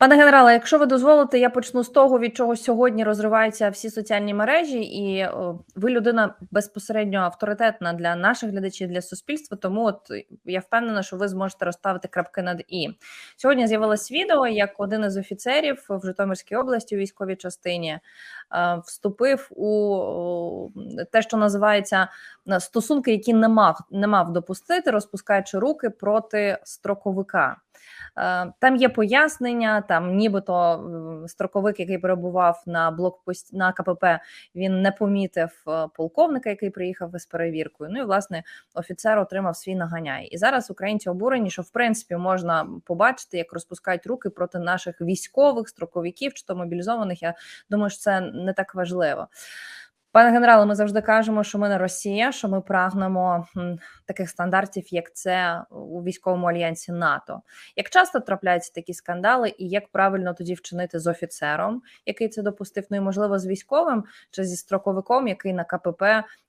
Пане генерале, якщо ви дозволите, я почну з того, від чого сьогодні розриваються всі соціальні мережі, і о, ви людина безпосередньо авторитетна для наших глядачів, для суспільства. Тому от я впевнена, що ви зможете розставити крапки над і сьогодні. З'явилось відео, як один із офіцерів в Житомирській області у військовій частині е, вступив у те, що називається на стосунки, які не мав не мав допустити, розпускаючи руки проти строковика. Е, Там є пояснення, там нібито строковик, який перебував на блокпості на КПП, він не помітив е, полковника, який приїхав із перевіркою. Ну і власне офіцер отримав свій наганяй. І зараз українці обурені, що в принципі можна побачити, як розпускають руки проти наших військових строковиків чи то мобілізованих. Я думаю, що це не так важливо. Пане генерале, ми завжди кажемо, що ми не Росія, що ми прагнемо таких стандартів, як це у військовому альянсі НАТО. Як часто трапляються такі скандали, і як правильно тоді вчинити з офіцером, який це допустив, ну і можливо з військовим чи зі строковиком, який на КПП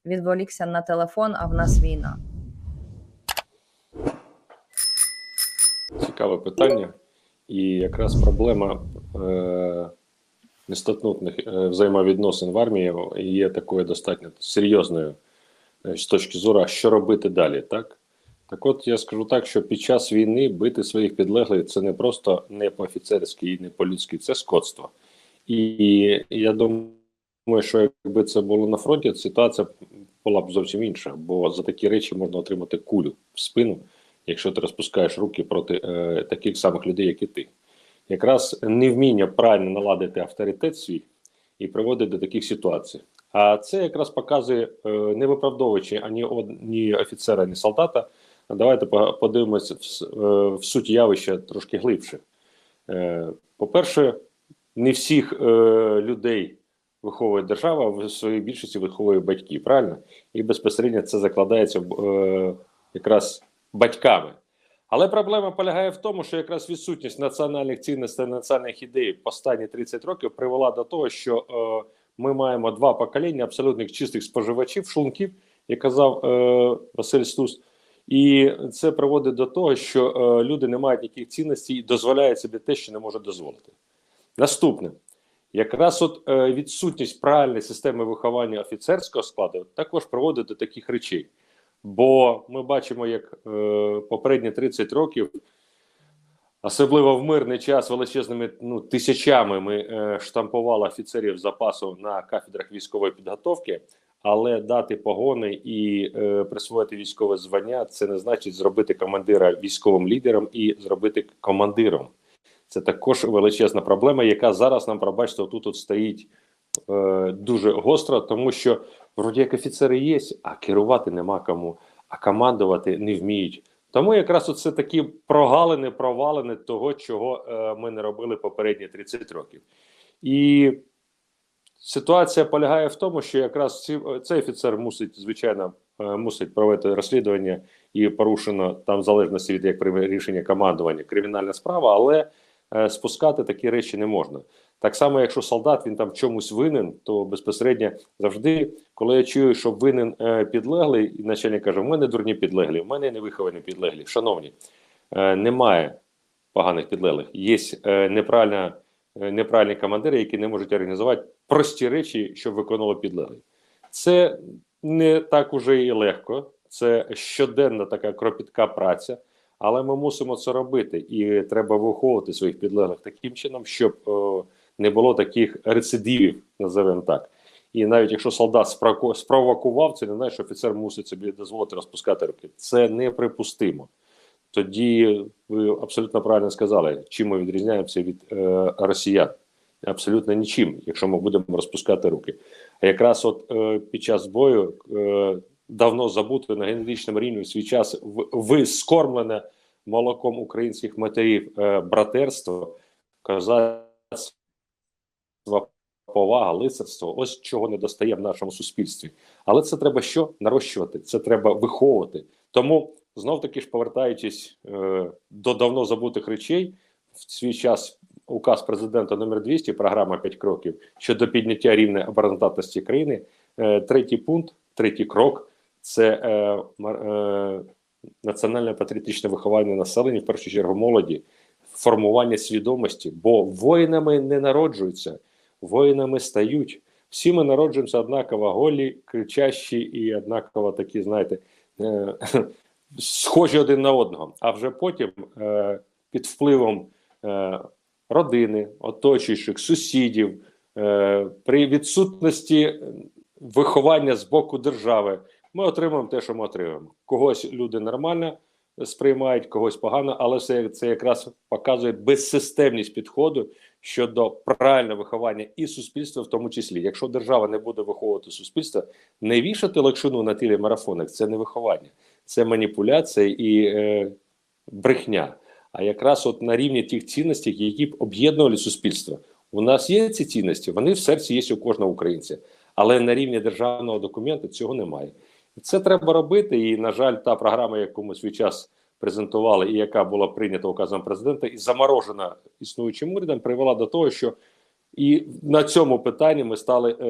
відволікся на телефон, а в нас війна. Цікаве питання. І якраз проблема е, нестатутних е, взаємовідносин в армії є такою достатньо серйозною е, з точки зору, що робити далі, так? Так от я скажу так, що під час війни бити своїх підлеглих це не просто не по-офіцерськи і не по-людськи, це скотство. І я думаю, що якби це було на фронті, ситуація була б зовсім інша, бо за такі речі можна отримати кулю в спину, якщо ти розпускаєш руки проти е, таких самих людей, як і ти. Якраз невміння правильно наладити авторитет свій і приводить до таких ситуацій. А це якраз показує, е, не виправдовуючи ані, од- ні офіцера, ні солдата. Давайте подивимося в, е, в суть явища трошки глибше. Е, По-перше, не всіх людей виховує держава, в своїй більшості виховує батьки, правильно? І безпосередньо це закладається якраз батьками. Але проблема полягає в тому, що якраз відсутність національних цінностей, національних ідей останні 30 років привела до того, що е, ми маємо два покоління абсолютних чистих споживачів, шлунків, як казав е, Василь Стус. І це приводить до того, що е, люди не мають ніяких цінностей і дозволяють собі те, що не можуть дозволити. Наступне, якраз от е, відсутність правильної системи виховання офіцерського складу також приводить до таких речей. Бо ми бачимо, як е, попередні 30 років, особливо в мирний час, величезними ну, тисячами ми е, штампували офіцерів запасу на кафедрах військової підготовки, але дати погони і е, присвоїти військове звання це не значить зробити командира військовим лідером і зробити командиром. Це також величезна проблема, яка зараз нам пробачте, тут от стоїть е, дуже гостро, тому що вроді як офіцери є, а керувати нема кому, а командувати не вміють. Тому якраз оце такі прогалини, провалини того, чого е, ми не робили попередні 30 років. І ситуація полягає в тому, що якраз ці, цей офіцер мусить, звичайно, е, мусить провести розслідування і порушено там в залежності від як рішення командування кримінальна справа, але е, спускати такі речі не можна. Так само, якщо солдат він там чомусь винен, то безпосередньо завжди, коли я чую, що винен е, підлеглий, і начальник каже: в мене дурні підлеглі, в мене не виховані підлеглі. Шановні, е, немає поганих підлеглих. Є е, неправильна, е, неправильні командири, які не можуть організувати прості речі, щоб виконували підлеглий. Це не так уже і легко, це щоденна така кропітка праця. Але ми мусимо це робити, і треба виховувати своїх підлеглих таким чином, щоб не було таких рецидивів, називаємо так. І навіть якщо солдат спровокував, це не значить, що офіцер мусить собі дозволити розпускати руки. Це неприпустимо. Тоді ви абсолютно правильно сказали, чим ми відрізняємося від е, росіян. Абсолютно нічим, якщо ми будемо розпускати руки. А якраз от е, під час бою е, давно забуто на генетичному рівні в свій час вискормлене молоком українських матерів е, братерство, козацтво, повага, лицарство ось чого не достає в нашому суспільстві. Але це треба що нарощувати, це треба виховувати. Тому знов таки ж повертаючись е, до давно забутих речей, в свій час указ президента номер 200, програма 5 кроків щодо підняття рівня обороноздатності країни. Е, третій пункт, третій крок це е, е, національне патріотичне виховання населення, в першу чергу молоді, формування свідомості, бо воїнами не народжуються, воїнами стають. Всі ми народжуємося однаково голі, кричащі і однаково такі, знаєте, е, схожі один на одного. А вже потім е, під впливом е, родини, оточуючих, сусідів, е, при відсутності виховання з боку держави, ми отримуємо те, що ми отримуємо. Когось люди нормально сприймають, когось погано, але це, це якраз показує безсистемність підходу щодо правильного виховання і суспільства, в тому числі. Якщо держава не буде виховувати суспільство, не вішати лакшину на тілі марафонах це не виховання, це маніпуляція і е, брехня. А якраз от на рівні тих цінностей, які б об'єднували суспільство. У нас є ці цінності, вони в серці є у кожного українця, але на рівні державного документу цього немає. Це треба робити. І, на жаль, та програма, яку ми свій час презентували, і яка була прийнята указом президента, і заморожена існуючим урядом, привела до того, що і на цьому питанні ми стали е,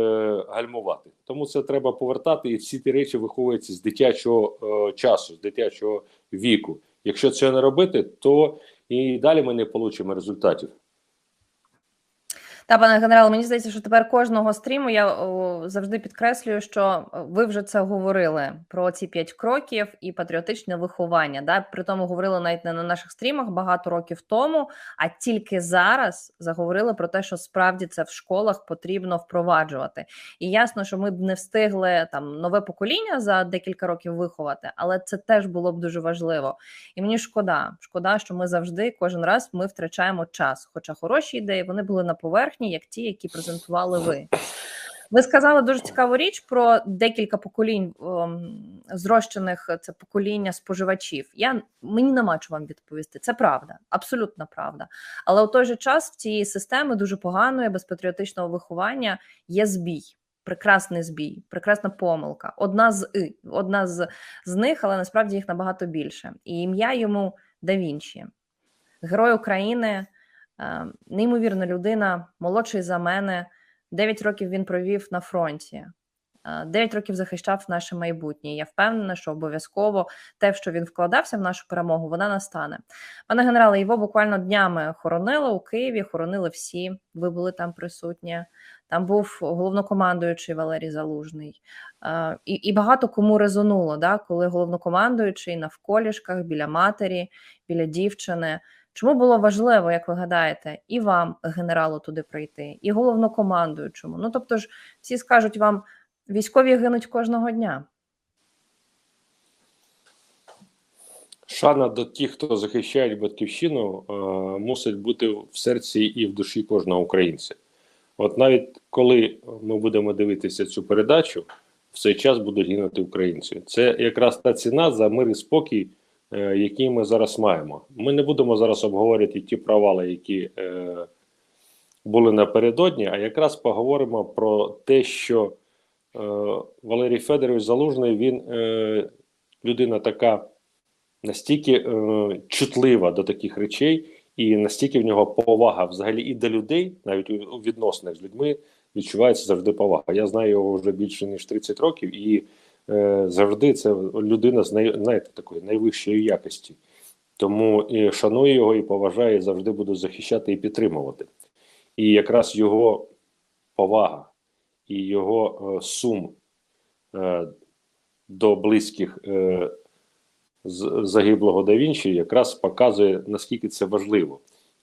гальмувати. Тому це треба повертати, і всі ті речі виховуються з дитячого е, часу, з дитячого віку. Якщо це не робити, то і далі ми не отримаємо результатів. Та, пане генерал, мені здається, що тепер кожного стріму я о, завжди підкреслюю, що ви вже це говорили про ці п'ять кроків і патріотичне виховання. Да? При тому говорили навіть не на наших стрімах багато років тому, а тільки зараз заговорили про те, що справді це в школах потрібно впроваджувати. І ясно, що ми б не встигли там нове покоління за декілька років виховати, але це теж було б дуже важливо. І мені шкода, шкода, що ми завжди кожен раз ми втрачаємо час. Хоча хороші ідеї вони були на поверхні як ті, які презентували ви. Ви сказали дуже цікаву річ про декілька поколінь ом, зрощених це покоління споживачів. Я мені нема що вам відповісти. Це правда, абсолютна правда. Але у той же час в цієї системи дуже поганої безпатріотичного виховання є збій. Прекрасний збій, прекрасна помилка. Одна з одна з, з них, але насправді їх набагато більше. І ім'я йому да Вінчі, герой України. Неймовірна людина, молодший за мене. 9 років він провів на фронті, 9 років захищав наше майбутнє. Я впевнена, що обов'язково те, що він вкладався в нашу перемогу, вона настане. Пане генерале, його буквально днями хоронили у Києві. Хоронили всі. Ви були там присутні. Там був головнокомандуючий Валерій Залужний, і і багато кому резонуло, да, коли головнокомандуючий на вколішках біля матері, біля дівчини. Чому було важливо, як ви гадаєте, і вам, генералу, туди прийти, і головнокомандуючому? Ну тобто ж всі скажуть вам, військові гинуть кожного дня. Шана до тих, хто захищає батьківщину, е, мусить бути в серці і в душі кожного українця. От навіть коли ми будемо дивитися цю передачу, в цей час будуть гинути українці. Це якраз та ціна за мир і спокій. Е, які ми зараз маємо. Ми не будемо зараз обговорювати ті провали, які е, були напередодні, а якраз поговоримо про те, що е, Валерій Федорович Залужний він людина така настільки чутлива до таких речей, і настільки в нього повага взагалі і до людей, навіть у відносинах з людьми, відчувається завжди повага. Я знаю його вже більше ніж 30 років і. Е, завжди це людина з най, знаєте, такої найвищої якості. Тому і шаную його і поважаю, і завжди буду захищати і підтримувати. І якраз його повага і його е, сум е, до близьких загиблого да Вінчі якраз показує, наскільки це важливо.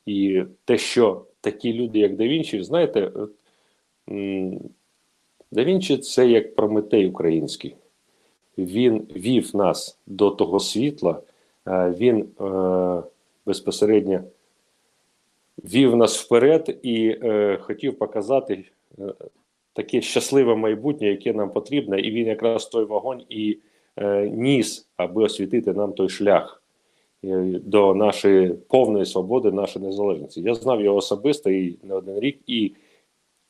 І те, що такі люди, як да Вінчі, знаєте, да Вінчі це як Прометей український він вів нас до того світла, е, він е, безпосередньо вів нас вперед і е, хотів показати таке щасливе майбутнє, яке нам потрібно, і він якраз той вогонь і ніс, аби освітити нам той шлях. До нашої повної свободи, нашої незалежності. Я знав його особисто і не один рік, і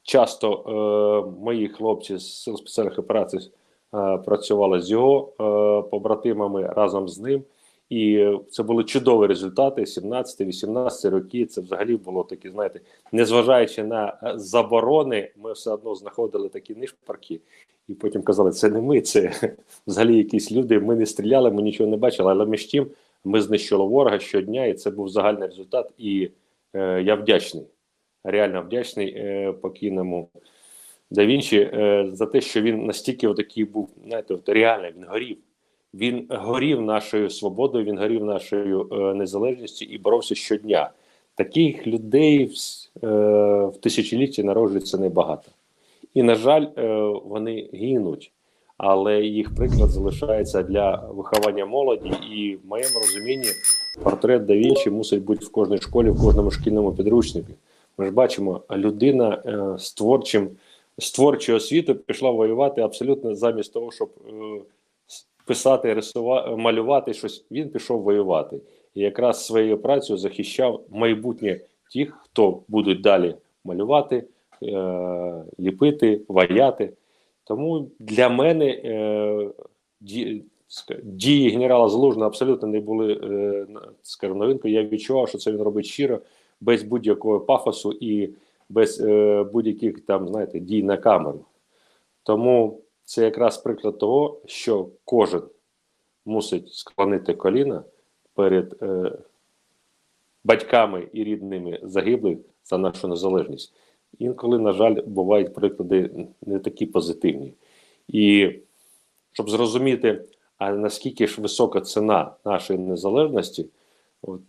часто е, мої хлопці з сил спеціальних операцій Е, працювали з його е, побратимами разом з ним. І це були чудові результати. 17-18 роки. Це взагалі було такі, знаєте, незважаючи на е, заборони, ми все одно знаходили такі нишпарки, і потім казали, це не ми, це взагалі якісь люди. Ми не стріляли, ми нічого не бачили. Але між тим ми знищили ворога щодня, і це був загальний результат. І е, я вдячний, реально вдячний е, покійному Да Вінчі е, за те, що він настільки отакий був, знаєте, от реально він горів. Він горів нашою свободою, він горів нашою е, незалежністю і боровся щодня. Таких людей в, е, в тисячолітті народжується небагато. І, на жаль, е, вони гинуть, але їх приклад залишається для виховання молоді. І в моєму розумінні портрет да Вінчі мусить бути в кожній школі, в кожному шкільному підручнику. Ми ж бачимо, людина з творчим з творчої освіти пішла воювати абсолютно замість того, щоб е, писати, рисувати, малювати щось. Він пішов воювати. І якраз своєю працею захищав майбутнє тих, хто будуть далі малювати, е, ліпити, ваяти. Тому для мене е, дії генерала Залужного абсолютно не були, е, скажімо, новинкою. Я відчував, що це він робить щиро, без будь-якого пафосу і без е, будь-яких там, знаєте, дій на камеру. Тому це якраз приклад того, що кожен мусить склонити коліна перед е, батьками і рідними загиблих за нашу незалежність. Інколи, на жаль, бувають приклади не такі позитивні. І щоб зрозуміти, а наскільки ж висока ціна нашої незалежності, от,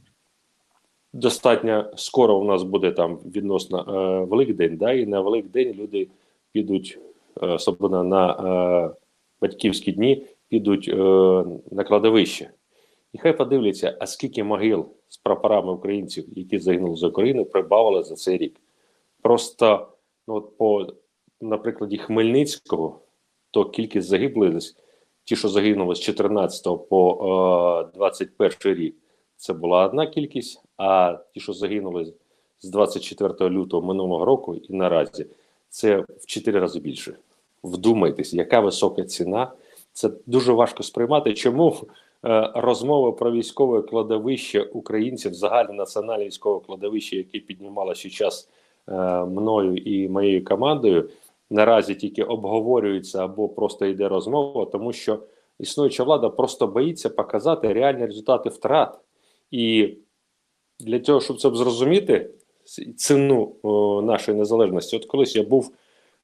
достатньо скоро у нас буде там відносно е, Великдень, да, і на Великдень люди підуть, е, особливо на е, батьківські дні, підуть е, на кладовище. І хай подивляться, а скільки могил з прапорами українців, які загинули за Україну, прибавили за цей рік. Просто ну, от по на Хмельницького, то кількість загиблих, ті, що загинули з 14 по е, 21 рік, це була одна кількість, а ті, що загинули з 24 лютого минулого року і наразі, це в 4 рази більше. Вдумайтесь, яка висока ціна. Це дуже важко сприймати. Чому е, розмова про військове кладовище українців, загальне національне військове кладовище, яке піднімало ще час е, мною і моєю командою, наразі тільки обговорюється або просто йде розмова, тому що існуюча влада просто боїться показати реальні результати втрат. І для того, щоб це зрозуміти, ціну о, нашої незалежності, от колись я був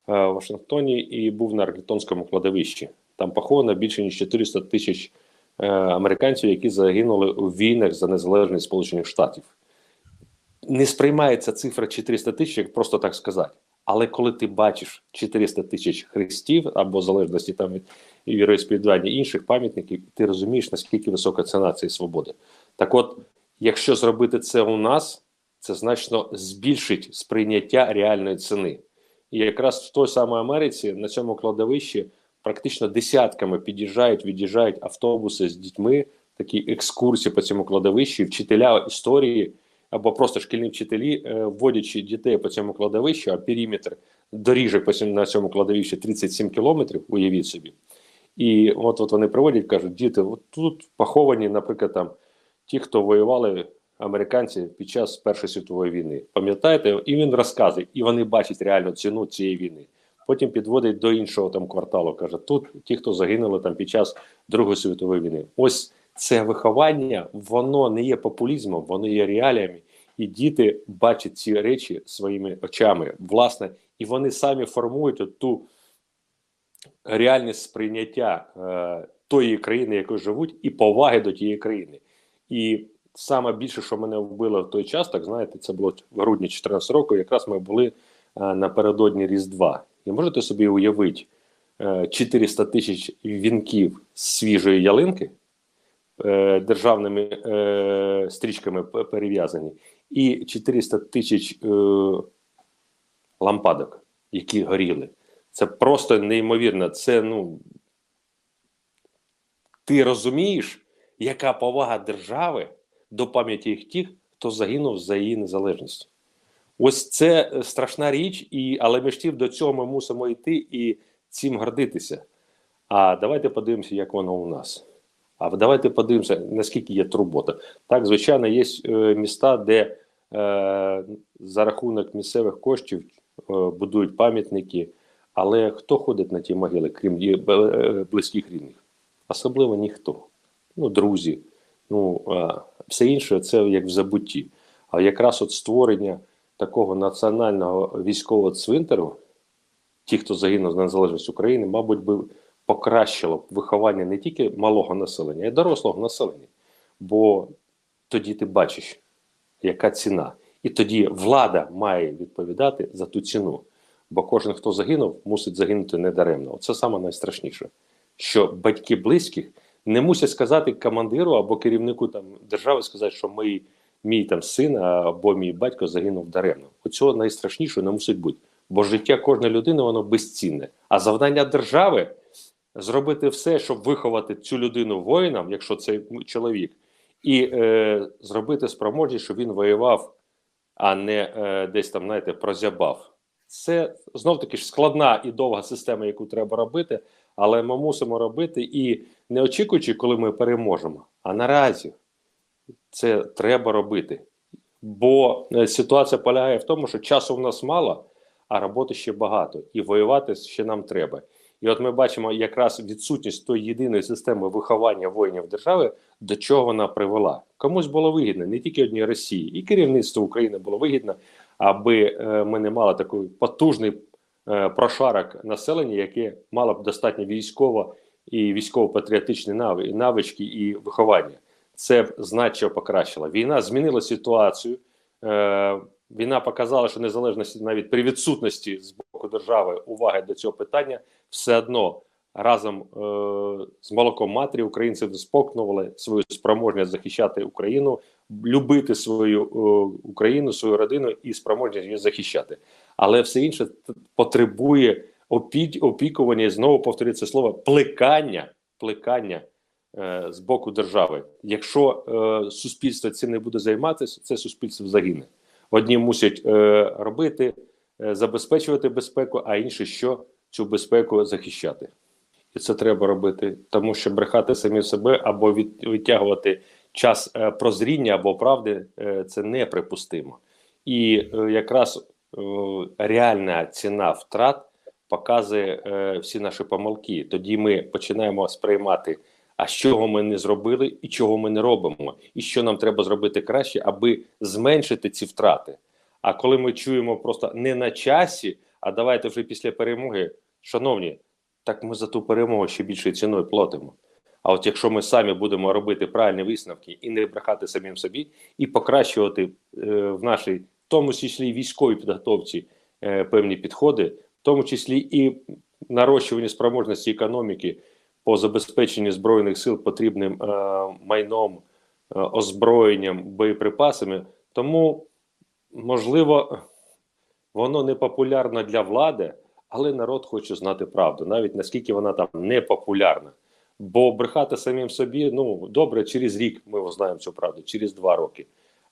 е, в Вашингтоні і був на Арклітонському кладовищі. Там поховано більше ніж 400 тисяч е, американців, які загинули у війнах за незалежність Сполучених Штатів. Не сприймається цифра 400 тисяч, як просто так сказати. Але коли ти бачиш 400 тисяч хрестів або в залежності там від віросповідання інших пам'ятників, ти розумієш, наскільки висока ціна цієї свободи. Так от, якщо зробити це у нас, це значно збільшить сприйняття реальної ціни. І якраз в той самій Америці на цьому кладовищі практично десятками під'їжджають, від'їжджають автобуси з дітьми, такі екскурсії по цьому кладовищі, вчителя історії або просто шкільні вчителі, е, вводячи дітей по цьому кладовищу, а периметр доріжок по цьому, на цьому кладовищі 37 кілометрів, уявіть собі. І от, от вони приводять, кажуть, діти, от тут поховані, наприклад, там ті, хто воювали американці під час Першої світової війни. Пам'ятаєте? І він розказує, і вони бачать реальну ціну цієї війни. Потім підводить до іншого там кварталу. каже: тут ті, хто загинули там під час Другої світової війни. Ось це виховання, воно не є популізмом, воно є реаліями. І діти бачать ці речі своїми очами, власне, і вони самі формують от ту реальність сприйняття е, тої країни, якою живуть, і поваги до тієї країни. І саме більше, що мене вбило в той час, так знаєте, це було в грудні 2014 року. Якраз ми були е, напередодні Різдва. І можете собі уявити е, 400 тисяч вінків з свіжої ялинки е, державними е, стрічками перев'язані, і 400 тисяч е, лампадок, які горіли. Це просто неймовірно. Це ну. Ти розумієш, яка повага держави до пам'яті тих, хто загинув за її незалежність. Ось це е, страшна річ, і, але між тим до цього ми мусимо йти і цим гордитися. А давайте подивимося, як воно у нас. А давайте подивимося, наскільки є турбота. Так, звичайно, є е, міста, де е, за рахунок місцевих коштів е, будують пам'ятники, але хто ходить на ті могили, крім е, близьких рідних? Особливо ніхто. Ну, друзі, Ну, все інше це як в забутті. А якраз от створення такого національного військового цвинтару, ті, хто загинув за незалежність України, мабуть, би покращило виховання не тільки малого населення, а й дорослого населення. Бо тоді ти бачиш, яка ціна. І тоді влада має відповідати за ту ціну. Бо кожен, хто загинув, мусить загинути недаремно. Це саме найстрашніше. Що батьки близьких не мусять сказати командиру або керівнику там держави, сказати, що мій, мій там син або мій батько загинув даремно. Оцього найстрашнішого не мусить бути. Бо життя кожної людини воно безцінне. А завдання держави зробити все, щоб виховати цю людину воїном, якщо це чоловік, і е, зробити спроможність, щоб він воював, а не е, десь там, знаєте, прозябав. Це знов таки ж складна і довга система, яку треба робити, але ми мусимо робити і не очікуючи, коли ми переможемо, а наразі це треба робити. Бо е, ситуація полягає в тому, що часу в нас мало, а роботи ще багато, і воювати ще нам треба. І от ми бачимо якраз відсутність тої єдиної системи виховання воїнів держави, до чого вона привела. Комусь було вигідно не тільки одній Росії, і керівництво України було вигідно, аби е, ми не мали такий потужний е, прошарок населення, яке мало б достатньо військово і військово-патріотичні нави, навички і виховання. Це б значно покращило. Війна змінила ситуацію. Е, Війна показала, що незалежності навіть при відсутності з боку держави уваги до цього питання, все одно разом е, з молоком матері українці спокнували свою спроможність захищати Україну, любити свою е, Україну, свою родину і спроможність її захищати. Але все інше потребує опі опікування знову повторюю це слово плекання, плекання е, з боку держави. Якщо е, суспільство цим не буде займатися, це суспільство загине. Одні мусять е, робити, е, забезпечувати безпеку, а інші що цю безпеку захищати. І це треба робити, тому що брехати самі себе або від, відтягувати час е, прозріння або правди е, це неприпустимо. І е, якраз е, реальна ціна втрат показує е, всі наші помилки. Тоді ми починаємо сприймати. А чого ми не зробили, і чого ми не робимо, і що нам треба зробити краще, аби зменшити ці втрати. А коли ми чуємо просто не на часі, а давайте вже після перемоги, шановні, так ми за ту перемогу ще більшою ціною платимо. А от якщо ми самі будемо робити правильні висновки і не брехати самим собі, і покращувати е, в нашій, в тому числі військовій підготовці, е, певні підходи, тому числі і нарощування спроможності економіки по забезпеченню збройних сил потрібним е, майном, е, озброєнням, боєприпасами, тому можливо воно не популярно для влади, але народ хоче знати правду, навіть наскільки вона там не популярна. Бо брехати самим собі, ну добре, через рік ми узнаємо цю правду, через два роки.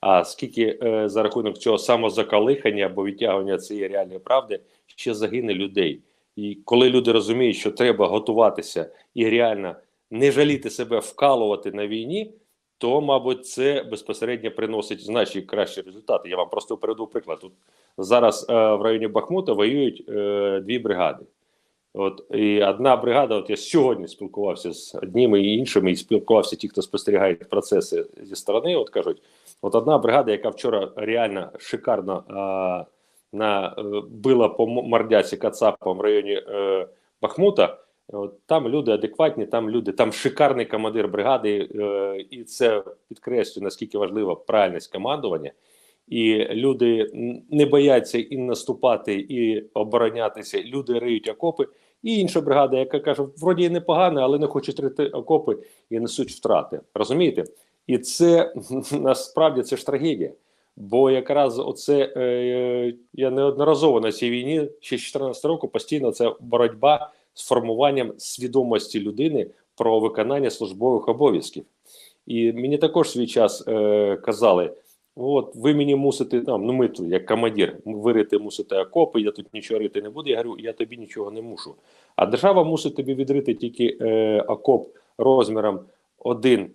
А скільки е, за рахунок цього самозакалихання або відтягування цієї реальної правди ще загине людей. І коли люди розуміють, що треба готуватися і реально не жаліти себе вкалувати на війні, то, мабуть, це безпосередньо приносить значно кращі результати. Я вам просто перейду приклад. Тут зараз е, в районі Бахмута воюють е, дві бригади. От і одна бригада, от я сьогодні спілкувався з одніми і іншими, і спілкувався ті, хто спостерігає процеси зі сторони. От кажуть, от одна бригада, яка вчора реально шикарно а, на е, била по мордяці Кацапом в районі е, Бахмута. От, там люди адекватні, там люди, там шикарний командир бригади, е, і це підкреслює наскільки важлива правильність командування. І люди не бояться і наступати, і оборонятися. Люди риють окопи. І інша бригада, яка каже, вроді непогано, але не хочуть рити окопи і несуть втрати. Розумієте? І це насправді це ж трагедія. Бо якраз оце е, я неодноразово на цій війні ще з 14 року постійно це боротьба з формуванням свідомості людини про виконання службових обов'язків. І мені також свій час е, казали: от ви мені мусите там, ну ми тут, як командир, вирити мусите окопи, я тут нічого рити не буду. Я говорю, я тобі нічого не мушу. А держава мусить тобі відрити тільки е, окоп розміром 1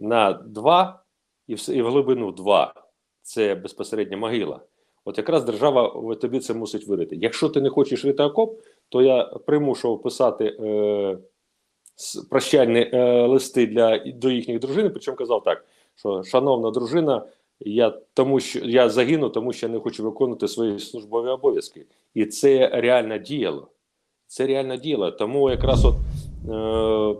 на 2 і в, і в глибину 2 це безпосередньо могила. От якраз держава тобі це мусить вирити. Якщо ти не хочеш рити окоп, то я примушував писати е, прощальні е, листи для до їхніх дружин. Причому казав так, що шановна дружина, я тому, що я загину, тому що не хочу виконувати свої службові обов'язки, і це реально діяло. Це реально діяло. Тому якраз от е,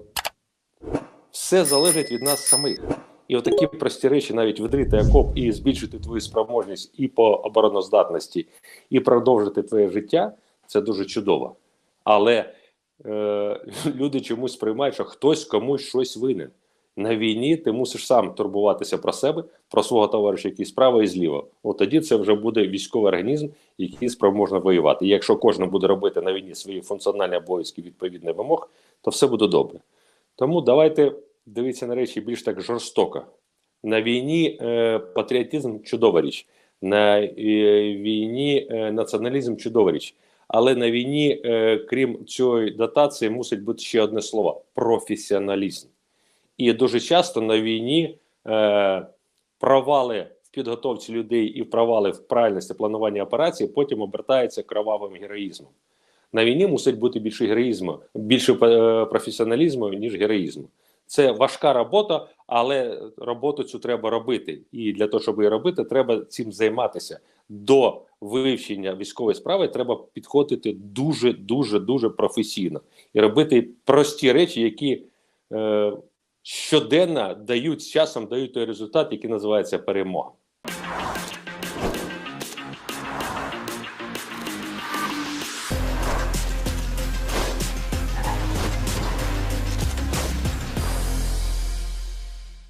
все залежить від нас самих. І отакі прості речі, навіть відрити окоп і збільшити твою спроможність і по обороноздатності, і продовжити твоє життя це дуже чудово. Але е, люди чомусь сприймають, що хтось комусь щось винен. На війні ти мусиш сам турбуватися про себе, про свого товариша, який справа і зліва. От тоді це вже буде військовий організм, який спроможний воювати. І якщо кожен буде робити на війні свої функціональні обов'язки відповідних вимог, то все буде добре. Тому давайте дивитися на речі більш так жорстоко. На війні е, патріотизм чудова річ, на е, війні е, націоналізм чудова річ. Але на війні, е, крім цієї дотації, мусить бути ще одне слово професіоналізм. І дуже часто на війні е, провали в підготовці людей і провали в правильності планування операції потім обертаються кровавим героїзмом. На війні мусить бути більше героїзму, більше е, професіоналізму, ніж героїзму. Це важка робота, але роботу цю треба робити. І для того, щоб її робити, треба цим займатися. До вивчення військової справи треба підходити дуже, дуже, дуже професійно і робити прості речі, які е, щоденно дають з часом дають той результат, який називається перемога.